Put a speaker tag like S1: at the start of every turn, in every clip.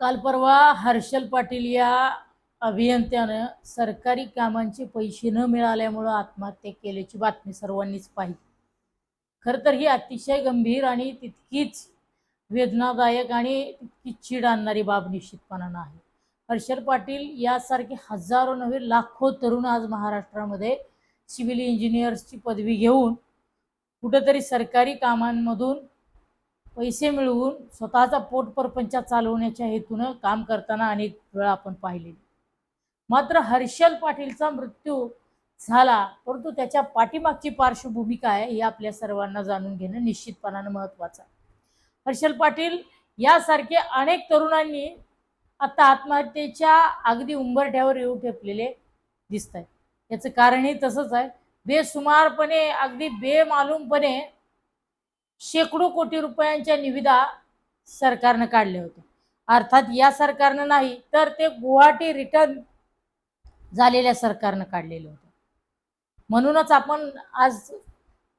S1: काल परवा हर्षल पाटील या अभियंत्यानं सरकारी कामांचे पैसे न मिळाल्यामुळं आत्महत्या केल्याची बातमी सर्वांनीच पाहिली. खरं तर ही अतिशय गंभीर आणि तितकीच वेदनादायक आणि तितकीच चीड आणणारी बाब निश्चितपणानं आहे हर्षल पाटील यासारखे हजारो नव्हे लाखो तरुण आज महाराष्ट्रामध्ये सिव्हिल इंजिनियर्सची पदवी घेऊन कुठंतरी सरकारी कामांमधून पैसे मिळवून स्वतःचा पोटपरपंच चालवण्याच्या हेतूनं काम करताना अनेक वेळा आपण पाहिले. मात्र हर्षल पाटीलचा मृत्यू झाला परंतु त्याच्या पाठीमागची पार्श्वभूमी काय आहे हे आपल्या सर्वांना जाणून घेणं निश्चितपणानं महत्त्वाचं आहे. हर्षल पाटील यासारखे अनेक तरुणांनी आता आत्महत्येच्या अगदी उंबरठ्यावर येऊ ठेपलेले दिसत आहेत याचं कारणही तसंच आहे. बेसुमारपणे अगदी बेमालूमपणे शेकडो कोटी रुपयांच्या निविदा सरकारनं काढल्या होत्या. अर्थात या सरकारनं नाही तर ते गुवाहाटी रिटर्न झालेल्या सरकारनं काढलेलं होतं. म्हणूनच आपण आज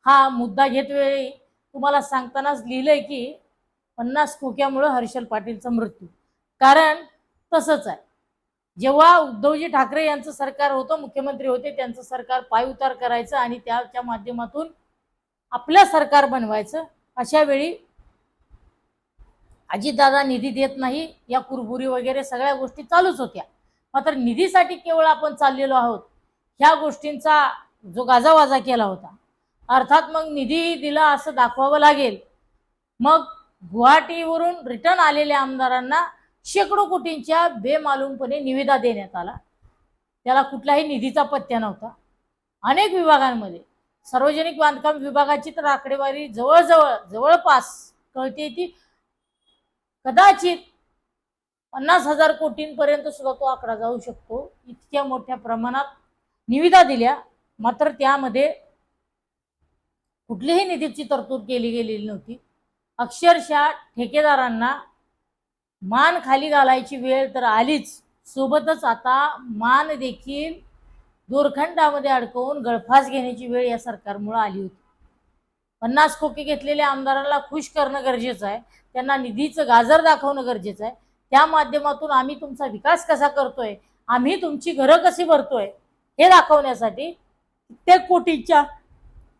S1: हा मुद्दा घेत वेळी तुम्हाला सांगतानाच लिहिलंय की पन्नास खोक्यामुळं हर्षल पाटीलचा मृत्यू. कारण तसंच आहे. जेव्हा उद्धवजी ठाकरे यांचं सरकार होतं मुख्यमंत्री होते त्यांचं सरकार पायउतार करायचं आणि त्याच्या माध्यमातून आपलं सरकार बनवायचं अशा वेळी अजितदादा निधी देत नाही या कुरबुरी वगैरे सगळ्या गोष्टी चालूच होत्या. मात्र निधीसाठी केवळ आपण चाललेलो आहोत ह्या गोष्टींचा जो गाजावाजा केला होता. अर्थात मग निधी दिला असं दाखवावं लागेल. मग गुवाहाटीवरून रिटर्न आलेल्या आमदारांना शेकडो कोटींच्या बेमालूमपणे निविदा देण्यात आला. त्याला कुठलाही निधीचा पत्त्या नव्हता. अनेक विभागांमध्ये सार्वजनिक बांधकाम विभागाची तर आकडेवारी जवळजवळ जवळपास कळते ती. कदाचित पन्नास हजार कोटींपर्यंत सुद्धा तो आकडा जाऊ शकतो. इतक्या मोठ्या प्रमाणात निविदा दिल्या. मात्र त्यामध्ये कुठलीही निधीची तरतूद केली गेलेली नव्हती. अक्षरशः ठेकेदारांना मान खाली घालायची वेळ तर आलीच. सोबतच आता मान देखील दोरखंडामध्ये अडकवून गळफास घेण्याची वेळ या सरकारमुळे आली होती. पन्नास खोके घेतलेल्या आमदारांना खुश करणं गरजेचं आहे. त्यांना निधीचं गाजर दाखवणं गरजेचं आहे. त्या माध्यमातून आम्ही तुमचा विकास कसा करतोय? आम्ही तुमची घरं कशी भरतोय? हे दाखवण्यासाठी कित्येक कोटीच्या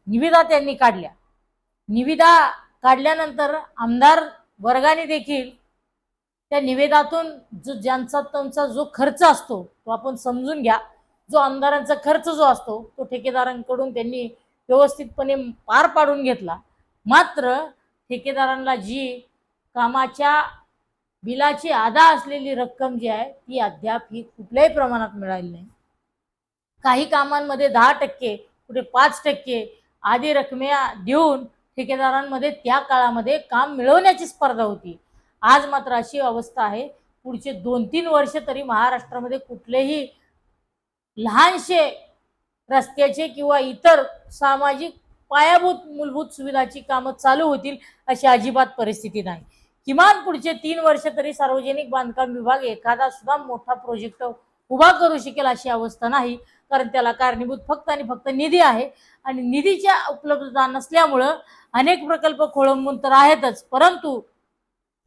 S1: निविदा त्यांनी काढल्या. निविदा काढल्यानंतर आमदार वर्गाने देखील त्या निवेदातून जो ज्यांचा त्यांचा जो खर्च असतो तो आपण समजून घ्या. जो आमदारांचा खर्च जो असतो तो ठेकेदारांकडून त्यांनी व्यवस्थितपणे पार पाडून घेतला. मात्र ठेकेदारांना जी कामाच्या बिलाची आदा असलेली रक्कम जी आहे ती अद्याप ही कुठल्याही प्रमाणात मिळाली नाही. काही कामांमध्ये दहा टक्के कुठे पाच टक्के आदी रकम्या देऊन ठेकेदारांमध्ये त्या काळामध्ये काम मिळवण्याची स्पर्धा होती. आज मात्र अशी अवस्था आहे. पुढचे दोन तीन वर्ष तरी महाराष्ट्रामध्ये कुठलेही लहानशे रस्त्याचे किंवा इतर सामाजिक पायाभूत मूलभूत सुविधाची कामं चालू होतील अशी अजिबात परिस्थिती नाही. किमान पुढचे तीन वर्ष तरी सार्वजनिक बांधकाम विभाग एखादा सुद्धा मोठा प्रोजेक्ट उभा करू शकेल अशी अवस्था नाही कारण त्याला कारणीभूत फक्त आणि फक्त निधी आहे आणि निधीच्या उपलब्धता नसल्यामुळं अनेक प्रकल्प खोळंबून तर आहेतच परंतु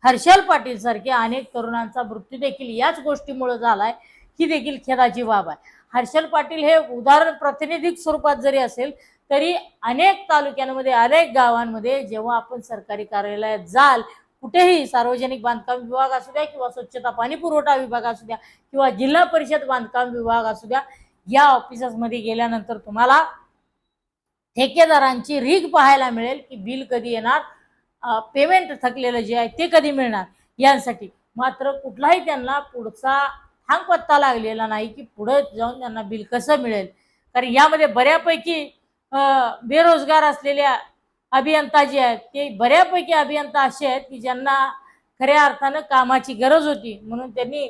S1: हर्षल पाटील सारखे अनेक तरुणांचा मृत्यू देखील याच गोष्टीमुळे झालाय ही देखील खेदाची बाब आहे. हर्षल पाटील हे उदाहरण प्रातिनिधिक स्वरूपात जरी असेल तरी अनेक तालुक्यांमध्ये अनेक गावांमध्ये जेव्हा आपण सरकारी कार्यालयात जाल कुठेही सार्वजनिक बांधकाम विभाग असू द्या किंवा स्वच्छता पाणी पुरवठा विभाग असू द्या किंवा जिल्हा परिषद बांधकाम विभाग असू द्या या ऑफिसमध्ये गेल्यानंतर तुम्हाला ठेकेदारांची रीग पाहायला मिळेल की बिल कधी येणार पेमेंट थकलेलं जे आहे ते कधी मिळणार यांसाठी. मात्र कुठलाही त्यांना पुढचा ठांग पत्ता लागलेला नाही की पुढे जाऊन त्यांना बिल कसं मिळेल? कारण यामध्ये बऱ्यापैकी बेरोजगार असलेल्या अभियंता जे आहेत ते बऱ्यापैकी अभियंता असे आहेत की ज्यांना खऱ्या अर्थानं कामाची गरज होती. म्हणून त्यांनी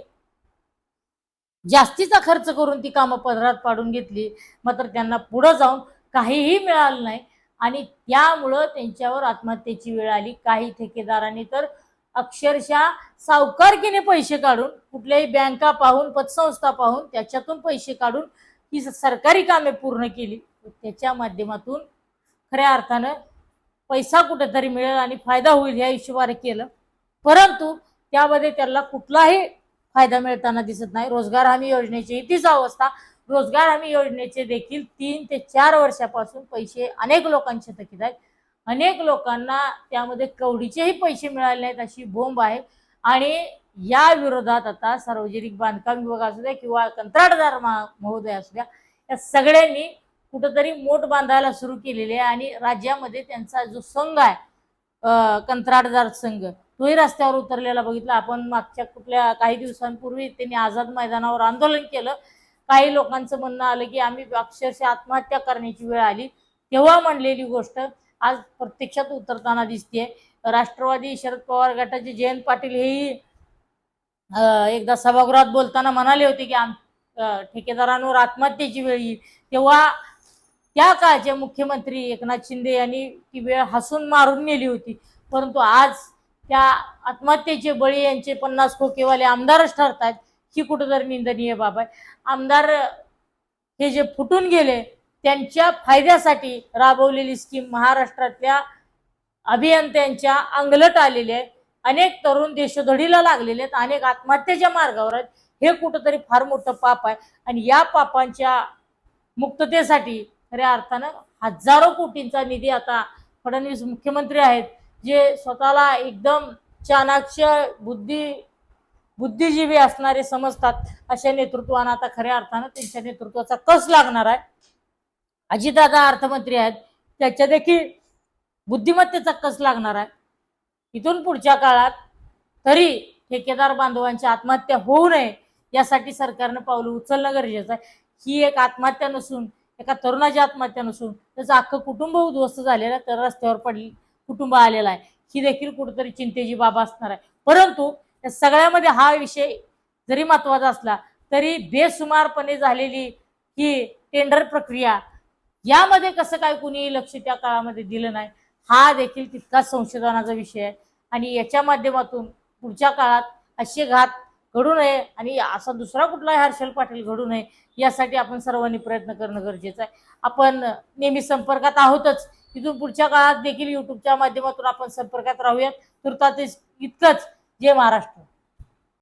S1: जास्तीचा खर्च करून ती कामं पदरात पाडून घेतली. मात्र त्यांना पुढं जाऊन काहीही मिळालं नाही. आणि त्यामुळं त्यांच्यावर आत्महत्येची वेळ आली. काही ठेकेदारांनी तर अक्षरशः सावकारकीने पैसे काढून कुठल्याही बँका पाहून पतसंस्था पाहून त्याच्यातून पैसे काढून ही सरकारी कामे पूर्ण केली. त्याच्या माध्यमातून खऱ्या अर्थानं पैसा कुठेतरी मिळेल आणि फायदा होईल ह्या हिशोबाने केलं. परंतु त्यामध्ये त्याला कुठलाही फायदा मिळताना दिसत नाही. रोजगार हमी योजनेची तीच अवस्था. रोजगार हमी योजनेचे देखील तीन ते चार वर्षापासून पैसे अनेक लोकांचे थकीत आहेत. अनेक लोकांना त्यामध्ये कवडीचेही पैसे मिळाले नाहीत अशी बोंब आहे. आणि या विरोधात आता सार्वजनिक बांधकाम विभाग असू द्या किंवा कंत्राटदार महा- महोदय असू द्या या सगळ्यांनी कुठंतरी मोठ बांधायला सुरू केलेली आहे आणि राज्यामध्ये त्यांचा जो संघ आहे कंत्राटदार संघ तोही रस्त्यावर उतरलेला बघितला. आपण मागच्या कुठल्या काही दिवसांपूर्वी त्यांनी आझाद मैदानावर आंदोलन केलं. काही लोकांचं म्हणणं आलं की आम्ही अक्षरशः आत्महत्या करण्याची वेळ आली. तेव्हा म्हणलेली गोष्ट आज प्रत्यक्षात उतरताना दिसते राष्ट्रवादी शरद पवार गटाचे जयंत पाटील हेही एकदा सभागृहात बोलताना म्हणाले होते की आम ठेकेदारांवर आत्महत्येची वेळ येईल. तेव्हा त्या काळचे मुख्यमंत्री एकनाथ शिंदे यांनी ती वेळ हसून मारून नेली होती. परंतु आज त्या आत्महत्येचे बळी यांचे पन्नास खोकेवाले आमदारच ठरतात ही कुठंतरी निंदनीय बाब आहे. आमदार हे जे फुटून गेले त्यांच्या फायद्यासाठी राबवलेली स्कीम महाराष्ट्रातल्या अभियंत्यांच्या अंगलट आलेले आहे. अनेक तरुण देशोधडीला लागलेले आहेत. अनेक आत्महत्येच्या मार्गावर आहेत. हे कुठंतरी फार मोठं पाप आहे. आणि या पापांच्या मुक्ततेसाठी खऱ्या अर्थानं हजारो कोटींचा निधी आता फडणवीस मुख्यमंत्री आहेत जे स्वतःला एकदम चाणाक्ष बुद्धी बुद्धिजीवी असणारे समजतात अशा नेतृत्वानं आता खऱ्या अर्थानं त्यांच्या नेतृत्वाचा कस लागणार आहे? अजितदादा अर्थमंत्री आहेत त्याच्या देखील बुद्धिमत्तेचा कस लागणार आहे? इथून पुढच्या काळात तरी ठेकेदार बांधवांची आत्महत्या होऊ नये यासाठी सरकारनं पावलं उचलणं गरजेचं आहे. ही एक आत्महत्या नसून एका तरुणाची आत्महत्या नसून त्याचं अख्खं कुटुंब उद्ध्वस्त झालेलं आहे तर रस्त्यावर पडले कुटुंब आलेलं आहे. ही देखील कुठंतरी चिंतेची बाब असणार आहे. परंतु या सगळ्यामध्ये हा विषय जरी महत्त्वाचा असला तरी बेसुमारपणे झालेली ही टेंडर प्रक्रिया यामध्ये कसं काय कुणी लक्ष त्या काळामध्ये दिलं नाही हा देखील तितकाच संशोधनाचा विषय आहे. आणि याच्या माध्यमातून पुढच्या काळात असे घात घडू नये आणि असा दुसरा कुठलाही हर्षल पाटील घडू नये यासाठी आपण सर्वांनी प्रयत्न करणं गरजेचं आहे. आपण नेहमी संपर्कात आहोतच. तिथून पुढच्या काळात देखील युट्यूबच्या माध्यमातून आपण संपर्कात राहूयात. तुर्तातच इतकंच. जय महाराष्ट्र.